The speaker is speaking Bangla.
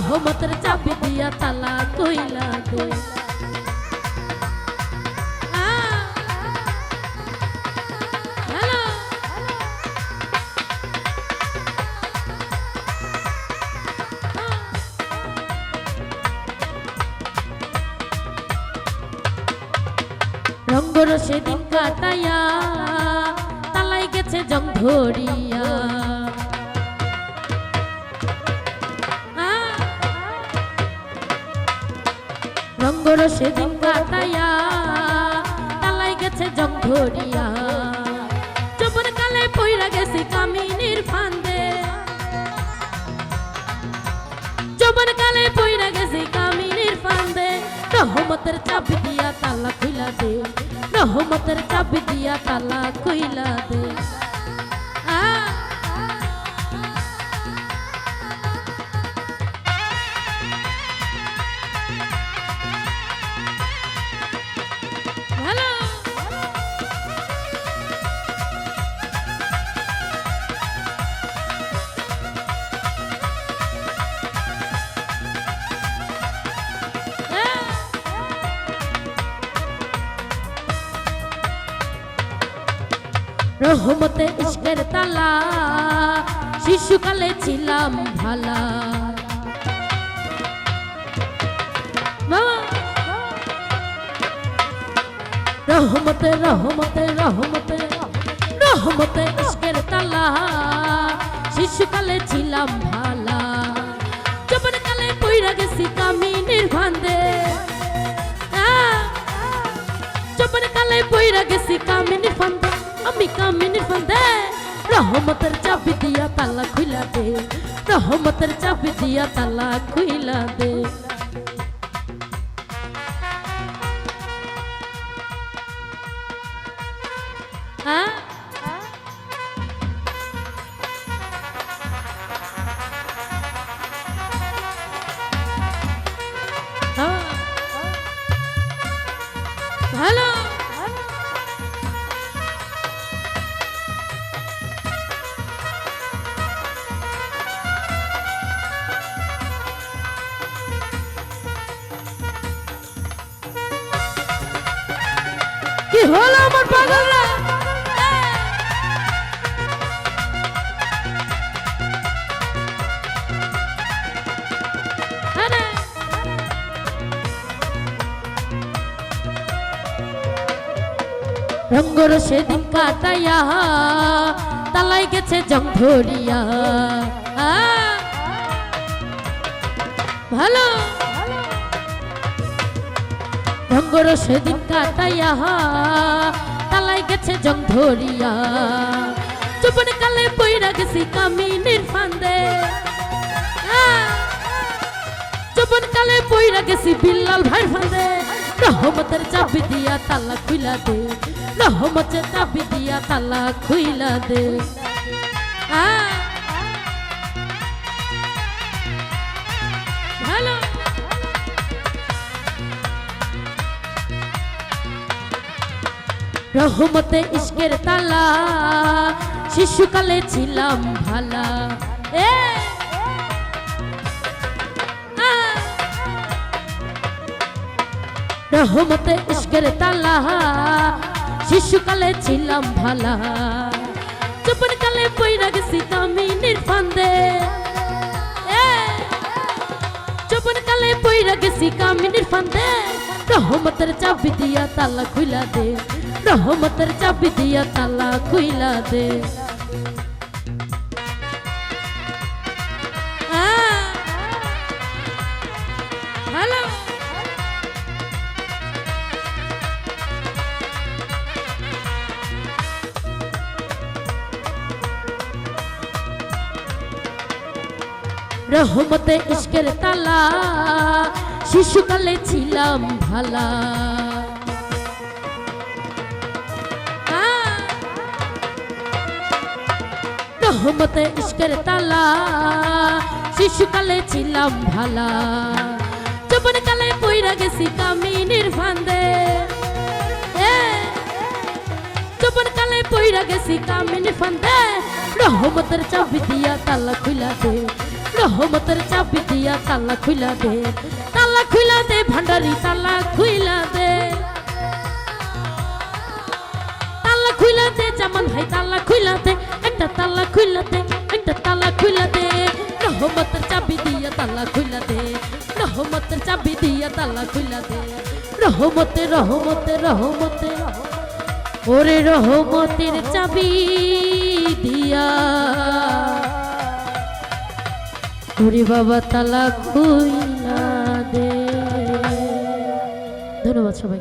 রহমতের চাবি দিয়া তালা কইলা রঙ্গর সেদিন কাটাইয়া তালাই গেছে জং ধরিয়া রঙ্গর সেদিন কাটাইয়া, তালাই গেছে জং ধরিয়া। যৌবন কালে পইরা গেছে কামিনীর ফান্দে। যৌবন কালে পইরা গেছে কামিনীর ফান্দে। রহমতের চাবি দিয়া তালা খুইলা দে, রহমতের চাবি দিয়া তালা খুইলা দে। রহমতে ইশকের তালা, শিশুকালে ছিলাম ভালা। রহমতে রহমতে রহমতে রহমতে ইশকের তালা, শিশুকালে ছিলাম ভালা। যখন কালে পইরা গেছি কামিনীর ভান্দে আহ! চপন কালে পইরা গেছি কামিনীর ফান্দে। আমি কামিনীর ফান্দে রহমতের চাবি দিয়া তালা খুইলা দে রহমতের চাবি দিয়া তালা খুইলা দে হ্যাঁ কি হলো আমার পাগলরা? রঙ্গর সেদিন কাটাইয়া তালাই গেছে জং ভালো। রঙ্গর সেদিন কাটাইয়া তালাই গেছে জং ধরিয়া চুপন কালে পইরা গেছি কামিনীর ফান্দে! চুপন কালে পইরা গেছি বিল্লাল ভাই ফান্দে রহমতের চাবি দিয়া তালা খুইলা দে রহমতের চাবি দিয়া তালা খুইলা দে আহ! রহমতে ইশকের তালা। শিশুকালে ছিলাম ভালা। এ! রহমতে ইশকের তালা। শিশুকালে ছিলাম ভালা। চুপন কালে পইরা গেছি কামিনীর ফান্দে এ! চুপন কালে পইরা গেছি ফান্দে রহমতের চাবি দিয়া তালা খুইলা দে। রহমতের চাবি দিয়া তালা খুইলা দে! হ্যালো। রহমতে ইশকের তালা শিশুকালে ছিলাম ভালা। রহমতে ইশকের তালা শিশুকালে ছিলাম ভালা যৌবন কালে পইরা গেছি কামিনীর ফান্দে যৌবন কালে পইরা গেছি কামিনীর ফান্দে রহমতের চাবি দিয়া তালা খুইলা দে রহমতের চাবি দিয়া তালা খুইলা দে তালা খুইলা দে ভান্ডারি তালা খুইলা দে তালা খুইলা দে জামান ভাই তালা খুইলা দে একটা তালা খুইলা দে একটা তালা খুইলা দে রহমতের চাবি দিয়া তালা খুইলা দে রহমতের চাবি দিয়া তালা খুইলা দে রহমতে রহমতে রহমতে, ওরে রহমতের চাবি দিয়া। ওরে বাবা, তালা খুইলা দে। ধন্যবাদ সবাইকে।